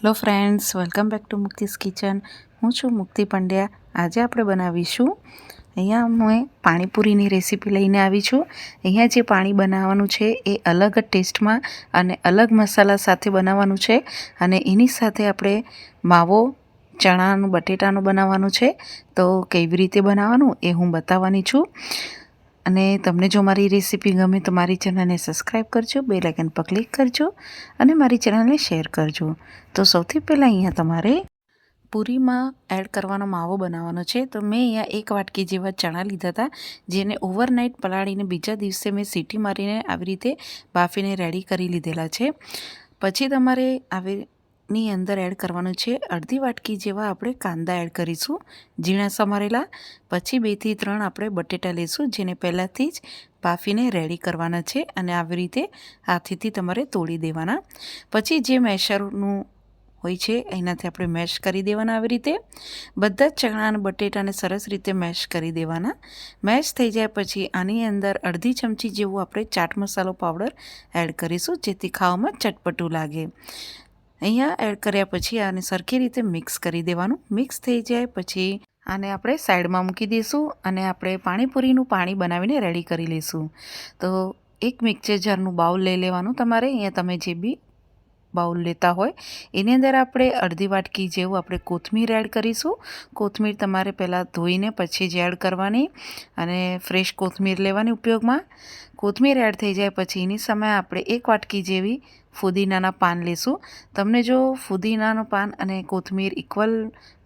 Hello friends, welcome back to મુક્તિસ kitchen. હું છું મુક્તિ પંડ્યા. આજે આપણે બનાવીશું, અહીંયા હું પાણીપુરીની રેસીપી લઈને આવી છું. અહીંયા જે પાણી બનાવવાનું છે એ અલગ જ ટેસ્ટમાં અને અલગ મસાલા સાથે બનાવવાનું છે અને એની સાથે આપણે માવો, ચણાનું, બટેટાનું બનાવવાનું છે. તો કેવી રીતે બનાવવાનું એ હું બતાવવાની છું. અને તમને જો મારી રેસીપી ગમે તો મારી ચેનલને સબસ્ક્રાઈબ કરજો બે લાઇકન પર ક્લિક કરજો અને મારી ચેનલને શેર કરજો. તો સૌથી પહેલાં અહીંયા તમારે પૂરીમાં એડ કરવાનો માવો બનાવવાનો છે. તો મેં અહીંયા એક વાટકી જેવા ચણા લીધા હતા, જેને ઓવરનાઇટ પલાળીને બીજા દિવસે મેં સીટી મારીને આવી રીતે બાફીને રેડી કરી લીધેલા છે. પછી તમારે આવી ની અંદર એડ કરવાનું છે. અડધી વાટકી જેવા આપણે કાંદા એડ કરીશું, ઝીણા સમારેલા. પછી બેથી ત્રણ આપણે બટેટા લઈશું જેને પહેલાંથી જ બાફીને રેડી કરવાના છે અને આવી રીતે હાથેથી તમારે તોડી દેવાના. પછી જે મેશરનું હોય છે, એનાથી આપણે મેશ કરી દેવાના આવી રીતે. બધા જ ચણા અને બટેટાને સરસ રીતે મેશ કરી દેવાના. મેશ થઈ જાય પછી આની અંદર અડધી ચમચી જેવું આપણે ચાટ મસાલો પાવડર એડ કરીશું, જેથી ખાવામાં ચટપટું લાગે. અહીંયા એડ કર્યા પછી આને સરખી રીતે મિક્સ કરી દેવાનું. મિક્સ થઈ જાય પછી આને આપણે સાઈડમાં મૂકી દઈશું અને આપણે પાણીપુરીનું પાણી બનાવીને રેડી કરી લઈશું. તો એક મિક્સર જારનું બાઉલ લઈ લેવાનું તમારે. અહીંયા તમે જે બી બાઉલ લેતા હોય, એની અંદર આપણે અડધી વાટકી જેવું આપણે કોથમીર એડ કરીશું. કોથમીર તમારે પહેલાં ધોઈને પછી જ એડ કરવાની અને ફ્રેશ કોથમીર લેવાની ઉપયોગમાં. કોથમીર એડ થઈ જાય પછી એની સમયે આપણે એક વાટકી જેવી ફુદીનાના પાન લેશું. તમને જો ફુદીનાનું પાન અને કોથમીર ઇક્વલ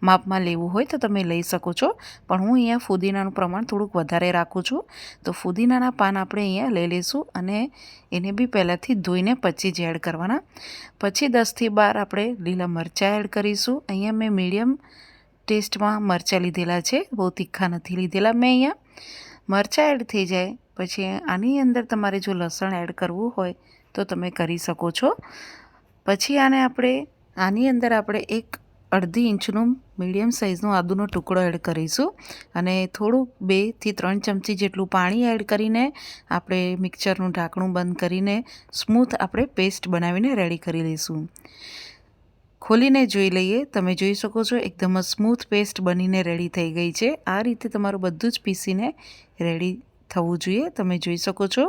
માપમાં લેવું હોય તો તમે લઈ શકો છો. પણ હું અહીંયા ફુદીનાનું પ્રમાણ થોડુંક વધારે રાખું છું. તો ફુદીનાના પાન આપણે અહીંયા લઈ લઈશું અને એને બી પહેલાંથી ધોઈને પછી જ એડ કરવાના. પછી દસથી બાર આપણે લીલા મરચાં એડ કરીશું. અહીંયા મેં મીડિયમ ટેસ્ટમાં મરચાં લીધેલા છે. બહુ તીખા નથી લીધેલા મેં અહીંયા. મરચાં એડ થઈ જાય. પછી આની અંદર તમારે જો લસણ એડ કરવું હોય તો તમે કરી શકો છો. પછી આને આપણે, આની અંદર આપણે એક અડધી ઇંચનું મીડિયમ સાઇઝનો આદુનો ટુકડો એડ કરીશું. અને થોડુંક બેથી ત્રણ ચમચી જેટલું પાણી એડ કરીને આપણે મિક્સરનું ઢાંકણું બંધ કરીને સ્મૂથ આપણે પેસ્ટ બનાવીને રેડી કરી લઈશું. ખોલીને જોઈ લઈએ. તમે જોઈ શકો છો એકદમ સ્મૂથ પેસ્ટ બનીને રેડી થઈ ગઈ છે. આ રીતે તમારું બધું જ પીસીને રેડી થવું જોઈએ, તમે જોઈ શકો છો.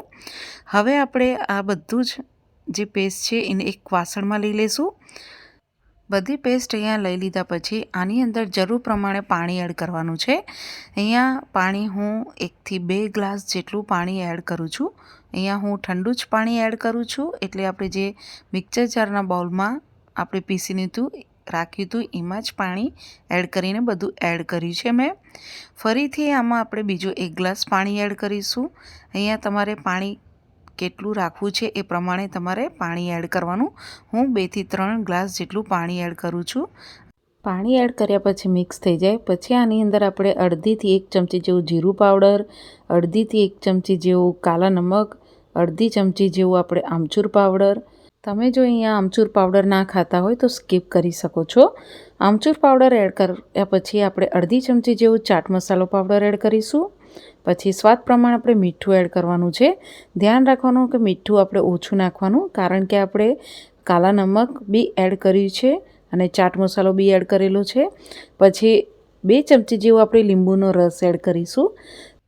હવે આપણે આ બધું જ જે પેસ્ટ છે, એને એક વાસણમાં લઈ લઈશું બધી પેસ્ટ અહીંયા લઈ લીધા પછી આની અંદર જરૂર પ્રમાણે પાણી એડ કરવાનું છે. અહીંયા પાણી હું એકથી બે ગ્લાસ જેટલું પાણી એડ કરું છું. અહીંયા હું ઠંડુ જ પાણી એડ કરું છું. એટલે આપણે જે મિક્સર જારના બાઉલમાં આપણે પીસીને હતું રાખ્યું હતું, એમાં જ પાણી એડ કરીને બધું એડ કર્યું છે મેં. ફરીથી આમાં આપણે બીજું એક ગ્લાસ પાણી એડ કરીશું. અહીંયા તમારે પાણી કેટલું રાખવું છે એ પ્રમાણે તમારે પાણી એડ કરવાનું. હું બેથી ત્રણ ગ્લાસ જેટલું પાણી એડ કરું છું. પાણી એડ કર્યા પછી મિક્સ થઈ જાય. પછી આની અંદર આપણે અડધીથી એક ચમચી જેવું જીરું પાવડર અડધીથી એક ચમચી જેવું કાલા નમક, અડધી ચમચી જેવું આપણે આમચૂર પાવડર તમે જો અહીંયા આમચૂર પાવડર ના ખાતા હોય તો સ્કીપ કરી શકો છો. આમચૂર પાવડર એડ કર્યા પછી આપણે અડધી ચમચી જેવું ચાટ મસાલો પાવડર એડ કરીશું. પછી સ્વાદ પ્રમાણે આપણે મીઠું એડ કરવાનું છે. ધ્યાન રાખવાનું કે મીઠું આપણે ઓછું નાખવાનું, કારણ કે આપણે કાલા નમક બી એડ કર્યું છે અને ચાટ મસાલો બી એડ કરેલો છે. પછી બે ચમચી જેવું આપણે લીંબુનો રસ એડ કરીશું.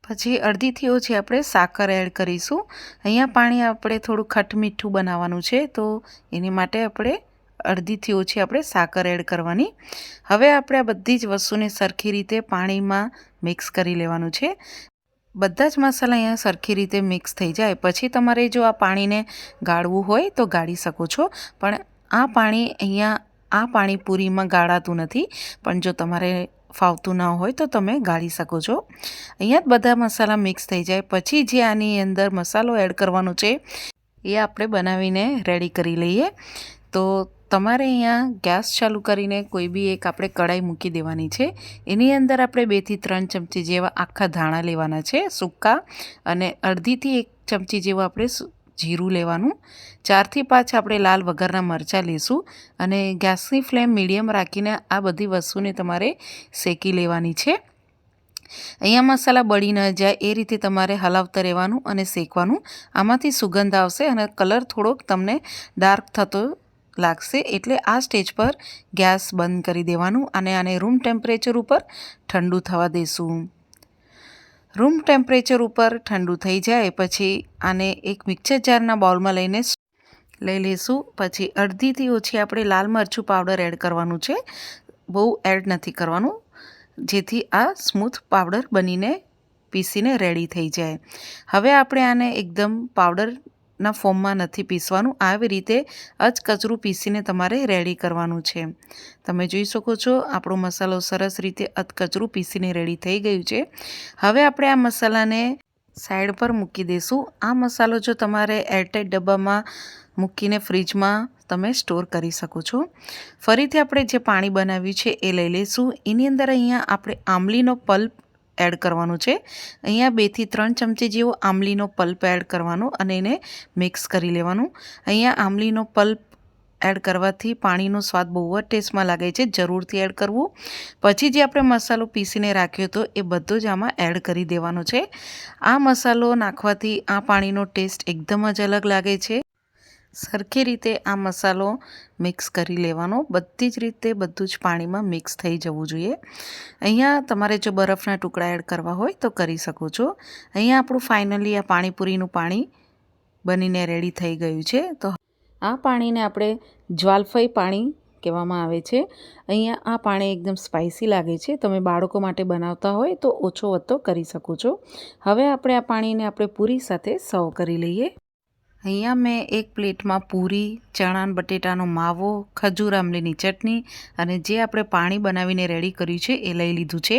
પછી અડધીથી ઓછી આપણે સાકર એડ કરીશું, અહીંયા પાણી આપણે થોડું ખટમીઠું બનાવવાનું છે, તો એની માટે આપણે અડધીથી ઓછી આપણે સાકર એડ કરવાની. હવે આપણે આ બધી જ વસ્તુને સરખી રીતે પાણીમાં મિક્સ કરી લેવાનું છે. બધા જ મસાલા અહીંયા સરખી રીતે મિક્સ થઈ જાય. પછી તમારે જો આ પાણીને ગાળવું હોય તો ગાળી શકો છો, પણ આ પાણી અહીંયા, આ પાણી પૂરીમાં ગાળાતું નથી. પણ જો તમારે ફાવતું ના હોય તો તમે ગાળી શકો છો. અહીંયા જ બધા મસાલા મિક્સ થઈ જાય. પછી જે આની અંદર મસાલો એડ કરવાનો છે, એ આપણે બનાવીને રેડી કરી લઈએ. તો તમારે અહીંયા ગેસ ચાલુ કરીને કોઈ બી એક આપણે કઢાઈ મૂકી દેવાની છે. એની અંદર આપણે બેથી ત્રણ ચમચી જેવા આખા ધાણા લેવાના છે, સૂકા અને અડધીથી એક ચમચી જેવો આપણે જીરું લેવાનું. ચારથી પાંચ આપણે લાલ વઘારના મરચાં લઈશું અને ગેસની ફ્લેમ મીડિયમ રાખીને આ બધી વસ્તુને તમારે શેકી લેવાની છે. અહીંયા મસાલા બળી ન જાય એ રીતે તમારે હલાવતા રહેવાનું અને શેકવાનું. આમાંથી સુગંધ આવશે અને કલર થોડોક તમને ડાર્ક થતો લાગશે એટલે આ સ્ટેજ પર ગેસ બંધ કરી દેવાનું અને આને રૂમ ટેમ્પરેચર ઉપર ઠંડુ થવા દેશું. રૂમ ટેમ્પરેચર ઉપર ઠંડુ થઈ જાય પછી આને એક મિક્સર જારના બાઉલમાં લઈને લઈ લઈશું. પછી અડધીથી ઓછી આપણે લાલ મરચું પાવડર એડ કરવાનું છે. બહુ એડ નથી કરવાનું. જેથી આ સ્મૂથ પાવડર બનીને પીસીને રેડી થઈ જાય. હવે આપણે આને એકદમ પાવડરના ફોર્મમાં નથી પીસવાનું. આવી રીતે જ કચરું પીસીને તમારે રેડી કરવાનું છે. તમે જોઈ શકો છો, આપણો મસાલો સરસ રીતે અધકચરું પીસીને રેડી થઈ ગયું છે. હવે આપણે આ મસાલાને સાઈડ પર મૂકી દઈશું આ મસાલો જો તમારે એરટાઈટ ડબ્બામાં મૂકીને ફ્રીજમાં તમે સ્ટોર કરી શકો છો. ફરીથી આપણે જે પાણી બનાવ્યું છે એ લઈ લઈશું. એની અંદર અહીંયા આપણે આંબલીનો પલ્પ એડ કરવાનું છે. અહીંયા બેથી ત્રણ ચમચી જેવો આમલીનો પલ્પ એડ કરવાનો અને એને મિક્સ કરી લેવાનું. અહીંયા આમલીનો પલ્પ એડ કરવાથી પાણીનો સ્વાદ બહુ જ ટેસ્ટમાં લાગે છે. જરૂરથી એડ કરવું. પછી જે આપણે મસાલો પીસીને રાખ્યો હતો એ બધો જ આમાં એડ કરી દેવાનો છે. આ મસાલો નાખવાથી આ પાણીનો ટેસ્ટ એકદમ જ અલગ લાગે છે. સરખી રીતે આ મસાલો મિક્સ કરી લેવાનો. બધી જ રીતે બધું જ પાણીમાં મિક્સ થઈ જવું જોઈએ. અહીંયા તમારે જો બરફના ટુકડા એડ કરવા હોય તો કરી શકો છો. અહીંયા આપણું ફાઇનલી આ પાણીપુરીનું પાણી બનીને રેડી થઈ ગયું છે. તો આ પાણીને આપણે જ્વાલફઈ પાણી કહેવામાં આવે છે. અહીંયા આ પાણી એકદમ સ્પાઇસી લાગે છે. તમે બાળકો માટે બનાવતા હોય તો ઓછો વધતો કરી શકો છો. હવે આપણે આ પાણીને આપણે પૂરી સાથે સર્વ કરી લઈએ. અહીંયા મેં એક પ્લેટમાં પૂરી ચણા બટેટાનો માવો, ખજૂર આમલીની ચટણી અને જે આપણે પાણી બનાવીને રેડી કર્યું છે એ લઈ લીધું છે.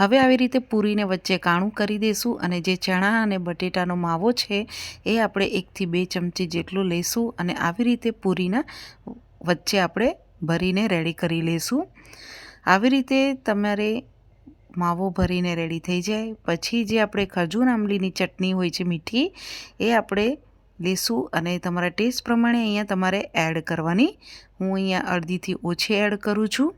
હવે આવી રીતે પૂરીને વચ્ચે કાણું કરી દઈશું અને જે ચણા અને બટેટાનો માવો છે એ આપણે એકથી બે ચમચી જેટલું લઈશું અને આવી રીતે પૂરીના વચ્ચે આપણે ભરીને રેડી કરી લઈશું આવી રીતે તમારે માવો ભરીને રેડી થઈ જાય. પછી જે આપણે ખજૂર આંબલીની ચટણી હોય છે મીઠી, એ આપણે લેશું અને તમારા ટેસ્ટ પ્રમાણે અહીંયા તમારે એડ કરવાની. હું અહીંયા અડધીથી ઓછી એડ કરું છું.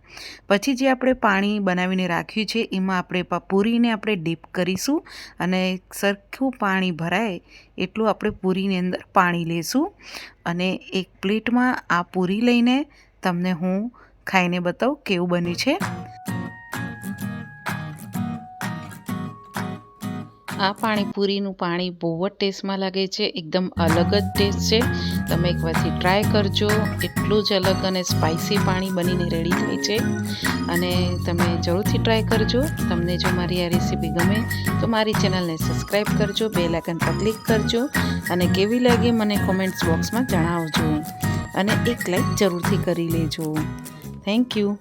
પછી જે આપણે પાણી બનાવીને રાખ્યું છે, એમાં આપણે પૂરીને આપણે ડીપ કરીશું અને સરખું પાણી ભરાય એટલું આપણે પૂરીની અંદર પાણી લેશું. અને એક પ્લેટમાં આ પૂરી લઈને તમને હું ખાઈને બતાવું કેવું બન્યું છે. આ પાણીપુરીનું પાણી બહુ જ ટેસ્ટમાં લાગે છે, એકદમ અલગ જ ટેસ્ટ છે. તમે એકવારથી ટ્રાય કરજો, એટલું જ અલગ અને સ્પાઇસી પાણી બનીને રેડી થાય છે. અને તમે જરૂરથી ટ્રાય કરજો. તમને જો મારી આ રેસીપી ગમે, તો મારી ચેનલને સબસ્ક્રાઈબ કરજો, બે લાઇકન પર ક્લિક કરજો અને કેવી લાગી મને કોમેન્ટ્સ બોક્સમાં જણાવજો. અને એક લાઈક જરૂરથી કરી લેજો. Thank you.